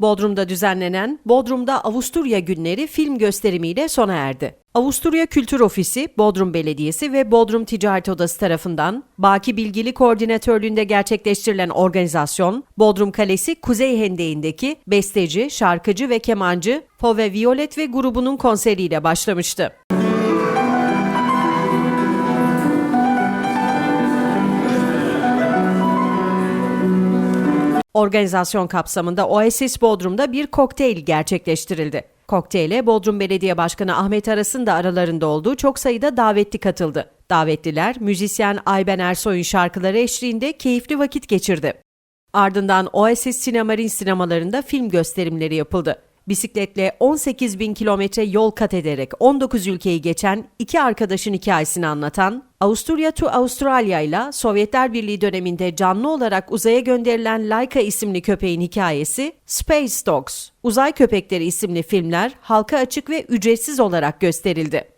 Bodrum'da düzenlenen Bodrum'da Avusturya Günleri film gösterimiyle sona erdi. Avusturya Kültür Ofisi, Bodrum Belediyesi ve Bodrum Ticaret Odası tarafından Baki Bilgili koordinatörlüğünde gerçekleştirilen organizasyon, Bodrum Kalesi Kuzey Hendeği'ndeki besteci, şarkıcı ve kemancı Pove Violet ve grubunun konseriyle başlamıştı. Organizasyon kapsamında Oasis Bodrum'da bir kokteyl gerçekleştirildi. Kokteyle Bodrum Belediye Başkanı Ahmet Aras'ın da aralarında olduğu çok sayıda davetli katıldı. Davetliler müzisyen Ayben Ersoy'un şarkıları eşliğinde keyifli vakit geçirdi. Ardından Oasis Sinemarin sinemalarında film gösterimleri yapıldı. Bisikletle 18 bin kilometre yol kat ederek 19 ülkeyi geçen iki arkadaşın hikayesini anlatan, Avusturya to Avustralya ile Sovyetler Birliği döneminde canlı olarak uzaya gönderilen Laika isimli köpeğin hikayesi Space Dogs, Uzay Köpekleri isimli filmler halka açık ve ücretsiz olarak gösterildi.